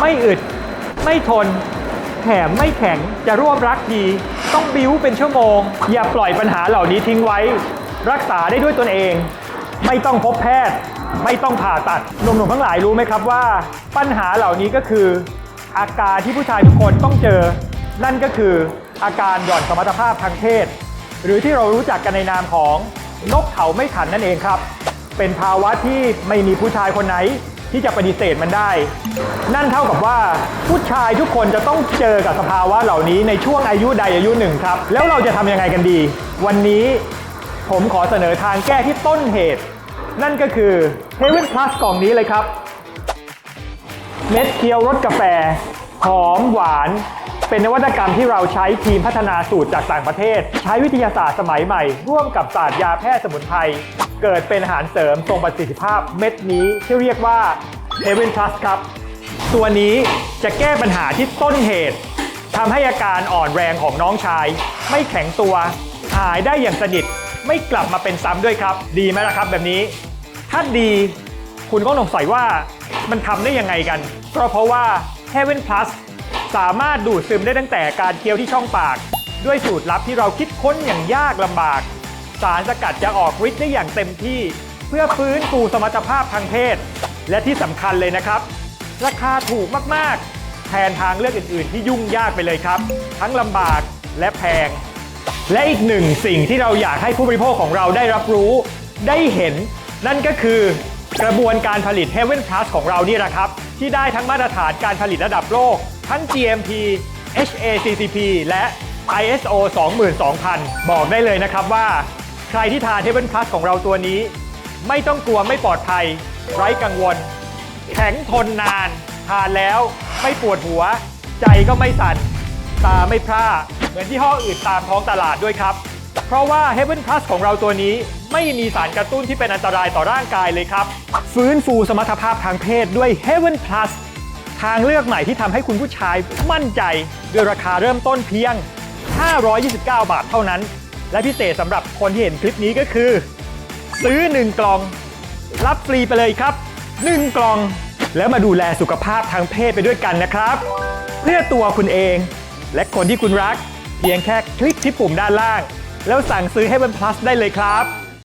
ไม่อึด ไม่ทน แถมไม่แข็งจะร่วมรักดีต้องบิ้วเป็นชั่วโมง อย่าปล่อยปัญหาเหล่านี้ทิ้งไว้ รักษาได้ด้วยตนเอง ไม่ต้องพบแพทย์ ไม่ต้องผ่าตัดหนุ่มๆทั้งหลายรู้ไหมครับว่า ปัญหาเหล่านี้ก็คือ อาการที่ผู้ชายทุกคนต้องเจอ นั่นก็คืออาการหย่อนสมรรถภาพทางเพศ หรือที่เรารู้จักกันในนามของนกเขาไม่ขันนั่นเองครับ เป็นภาวะที่ไม่มีผู้ชายคนไหน ที่จะปฏิเสธมันได้ นั่นเท่ากับว่าผู้ชายทุกคนจะต้องเจอกับสภาวะเหล่านี้ในช่วงอายุใดอายุหนึ่งครับ แล้วเราจะทำยังไงกันดี วันนี้ผมขอเสนอทางแก้ที่ต้นเหตุ นั่นก็คือ Heaven Plus กล่องนี้เลยครับ เม็ดเคี้ยวรสกาแฟ หอมหวาน เป็นนวัตกรรมที่เราใช้ทีมพัฒนาสูตรจากต่างประเทศ ใช้วิทยาศาสตร์สมัยใหม่ ร่วมกับศาสตร์ยาแพทย์สมุนไพรเกิดเป็นอาหารเสริมทรงประสิทธิภาพเม็ดนี้ที่เรียกว่า Heaven Plus ครับ ตัวนี้จะแก้ปัญหาที่ต้นเหตุทำให้อาการอ่อนแรงของน้องชาย ไม่แข็งตัว หายได้อย่างสนิทไม่กลับมาเป็นซ้ำด้วยครับ ดีไหมล่ะครับแบบนี้ ถ้าดีคุณก็สงสัยว่ามันทำได้ยังไงกัน ก็เพราะว่า Heaven Plus สามารถดูดซึมได้ตั้งแต่การเคี้ยวที่ช่องปาก ด้วยสูตรลับที่เราคิดค้นอย่างยากลำบาก สารสกัดจะออกฤทธิ์ได้อย่างเต็มที่ เพื่อฟื้นฟูสมรรถภาพทางเพศ และที่สำคัญเลยนะครับ ราคาถูกมากๆ แทนทางเลือกอื่น ๆ ที่ยุ่งยากไปเลยครับ ทั้งลำบากและแพง และอีกหนึ่งสิ่งที่เราอยากให้ผู้บริโภคของเราได้รับรู้ ได้เห็น นั่นก็คือกระบวนการผลิต Heaven Plus ของเรานี่แหละครับ ที่ได้ทั้งมาตรฐานการผลิตระดับโลก ทั้ง GMP HACCP และ ISO 22000 บอกได้เลยนะครับว่า ใครที่ทาน Heaven Plus ของเราตัวนี้ ไม่ต้องกลัวไม่ปลอดภัย ไร้กังวล แข็งทนนาน ทานแล้วไม่ปวดหัว ใจก็ไม่สั่น ตาไม่พร่า เหมือนที่ห้ออื่นตามท้องตลาดด้วยครับ เพราะว่า Heaven Plus ของเราตัวนี้ไม่มีสารกระตุ้นที่เป็นอันตรายต่อร่างกายเลยครับ ฟื้นฟูสมรรถภาพทางเพศด้วย Heaven Plus ทางเลือกใหม่ที่ทำให้คุณผู้ชายมั่นใจด้วยราคาเริ่มต้นเพียง 529 บาทเท่านั้น และพิเศษสำหรับคนที่เห็นคลิปนี้ก็คือ ซื้อ 1 กล่อง รับฟรีไปเลยครับ 1 กล่อง แล้วมาดูแลสุขภาพทางเพศไปด้วยกันนะครับ เพื่อตัวคุณเอง และคนที่คุณรัก เพียงแค่คลิกที่ปุ่มด้านล่าง แล้วสั่งซื้อให้บน plus ได้เลยครับ